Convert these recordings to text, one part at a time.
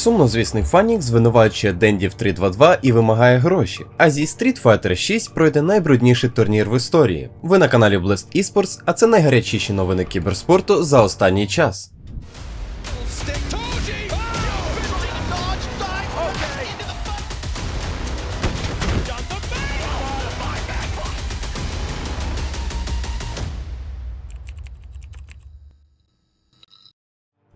Сумнозвісний Фанік звинувачує Денді в 322 і вимагає гроші. А зі Street Fighter 6 пройде найбрудніший турнір в історії. Ви на каналі Blast Esports, а це найгарячіші новини кіберспорту за останній час.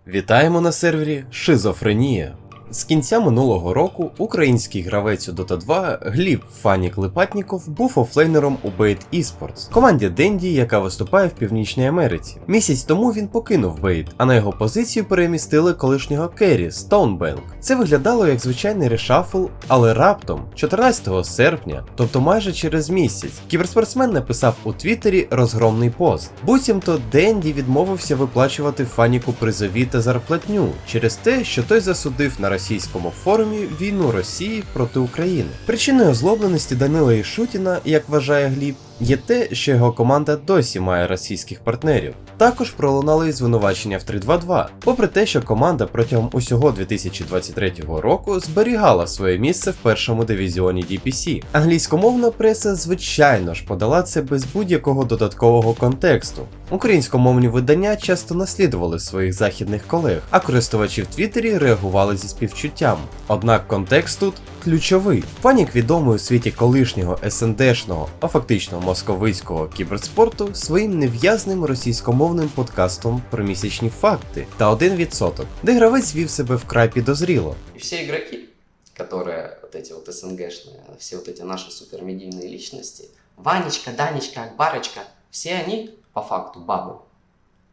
Вітаємо на сервері Шизофренія. З кінця минулого року український гравець у Dota 2 Гліб Фанік Липатніков був офлейнером у Bait Esports, команді Денді, яка виступає в Північній Америці. Місяць тому він покинув Bait, а на його позицію перемістили колишнього Керрі Стоунбенк. Це виглядало як звичайний решафл, але раптом, 14 серпня, тобто майже через місяць, кіберспортсмен написав у Твіттері розгромний пост. Буцімто Денді відмовився виплачувати Фаніку призові та зарплатню через те, що той засудив на російському форумі війну Росії проти України. Причиною озлобленості Данила Ішутіна, як вважає Гліб, є те, що його команда досі має російських партнерів. Також пролунали звинувачення в 3-2-2, попри те, що команда протягом усього 2023 року зберігала своє місце в першому дивізіоні DPC. Англійськомовна преса, звичайно ж, подала це без будь-якого додаткового контексту. Українськомовні видання часто наслідували своїх західних колег, а користувачі в Твіттері реагували зі співчуттям. Однак контекст тут ключовий. Фанік відомий у світі колишнього СНДшного, а фактично московицького кіберспорту своїм нев'язним російськомовним подкастом про місячні факти та 1%, де гравець вів себе вкрай підозріло. И все игроки, которые вот эти вот СНГшные, все вот эти наши супермедийные личности, Ванечка, Данечка, Акбарочка, все они по факту бабы.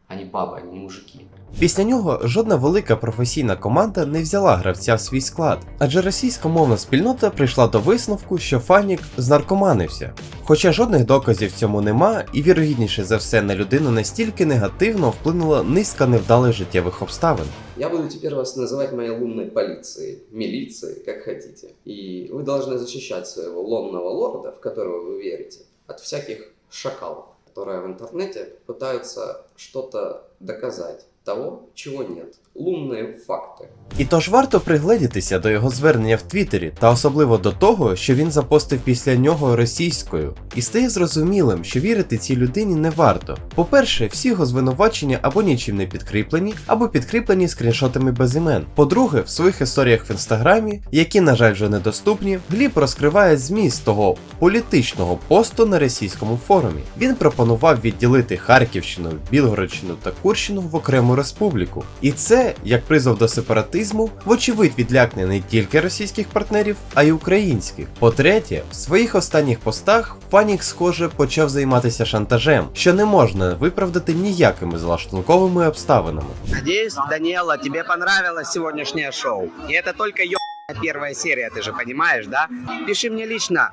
Они бабы, они не мужики. Після нього жодна велика професійна команда не взяла гравця в свій склад, адже російськомовна спільнота прийшла до висновку, що Фанік знаркоманився. Хоча жодних доказів цьому нема, і вірогідніше за все на людину настільки негативно вплинула низка невдалих життєвих обставин. Я буду теперь вас называть моей лунной полицией, милицией, как хотите. И вы должны защищать своего лунного лорда, в которого вы верите, от всяких шакалов, которые в интернете пытаются что-то доказать того, чего нет. Лунные факты. І тож варто пригледітися до його звернення в Твіттері, та особливо до того, що він запостив після нього російською, і стає зрозумілим, що вірити цій людині не варто. По-перше, всі його звинувачення або нічим не підкріплені, або підкріплені скріншотами без імен. По-друге, в своїх історіях в інстаграмі, які, на жаль, вже недоступні, Гліб розкриває зміст того політичного посту на російському форумі. Він пропонував відділити Харківщину, Білгородщину та Курщину в окрему республіку. І це, як призов до сепаратизму, вочевидь відлякне не тільки російських партнерів, а й українських. По-третє, в своїх останніх постах Фанік, схоже, почав займатися шантажем, що не можна виправдати ніякими злаштунковими обставинами. Надеюсь, Даниэла, тебе понравилось сегодняшнее шоу. И это только ё**ная первая серия, ты же понимаешь, да? Пиши мне лично.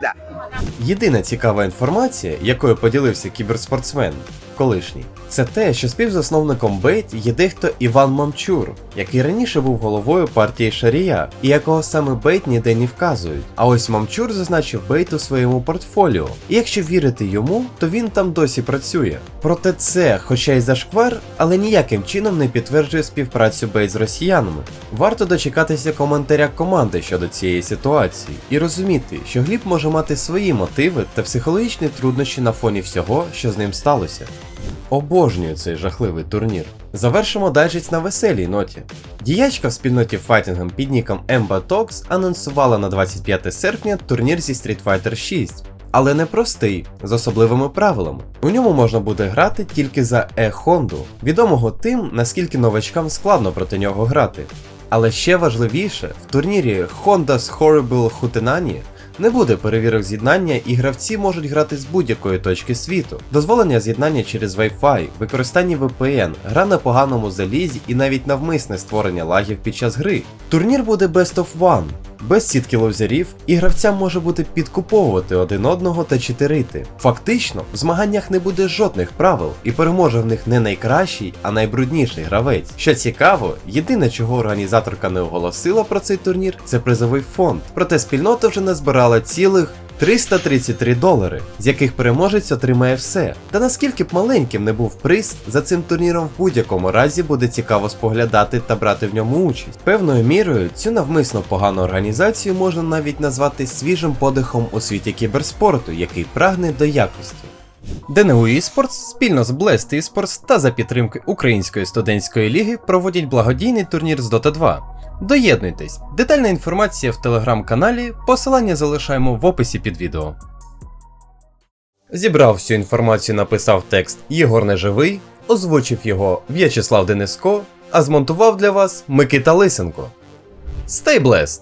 Да. Єдина цікава інформація, якою поділився кіберспортсмен колишній, це те, що співзасновником Бейт є дехто Іван Мамчур, який раніше був головою партії Шарія, і якого саме Бейт ніде не вказують. А ось Мамчур зазначив Бейт у своєму портфоліо. І якщо вірити йому, то він там досі працює. Проте це, хоча й зашквар, але ніяким чином не підтверджує співпрацю Бейт з росіянами. Варто дочекатися коментаря команди щодо цієї ситуації і розуміти, що Гліб може мати свої мотиви та психологічні труднощі на фоні всього, що з ним сталося. Обожнюю цей жахливий турнір. Завершимо дайджесть на веселій ноті. Діячка в спільноті файтингом під ніком Emba Talks анонсувала на 25 серпня турнір зі Street Fighter 6. Але не простий, з особливими правилами. У ньому можна буде грати тільки за E-Honду, відомого тим, наскільки новачкам складно проти нього грати. Але ще важливіше, в турнірі Honda's Horrible Hootenanny не буде перевірок з'єднання і гравці можуть грати з будь-якої точки світу. Дозволення з'єднання через Wi-Fi, використання VPN, гра на поганому залізі і навіть навмисне створення лагів під час гри. Турнір буде Best of One, без сітки лозерів і гравцям може бути підкуповувати один одного та читерити. Фактично, в змаганнях не буде жодних правил, і переможе в них не найкращий, а найбрудніший гравець. Що цікаво, єдине, чого організаторка не оголосила про цей турнір, це призовий фонд. Проте спільнота вже назбирала цілих 333 долари, з яких переможець отримає все. Та наскільки б маленьким не був приз, за цим турніром в будь-якому разі буде цікаво споглядати та брати в ньому участь. Певною мірою цю навмисно погану організацію можна навіть назвати свіжим подихом у світі кіберспорту, який прагне до якості. ДНУ eSports спільно з Blast eSports та за підтримки Української студентської ліги проводять благодійний турнір з Dota 2. Доєднуйтесь! Детальна інформація в телеграм-каналі, посилання залишаємо в описі під відео. Зібрав всю інформацію, написав текст Єгор Неживий, озвучив його В'ячеслав Дениско, а змонтував для вас Микита Лисенко. Stay blessed!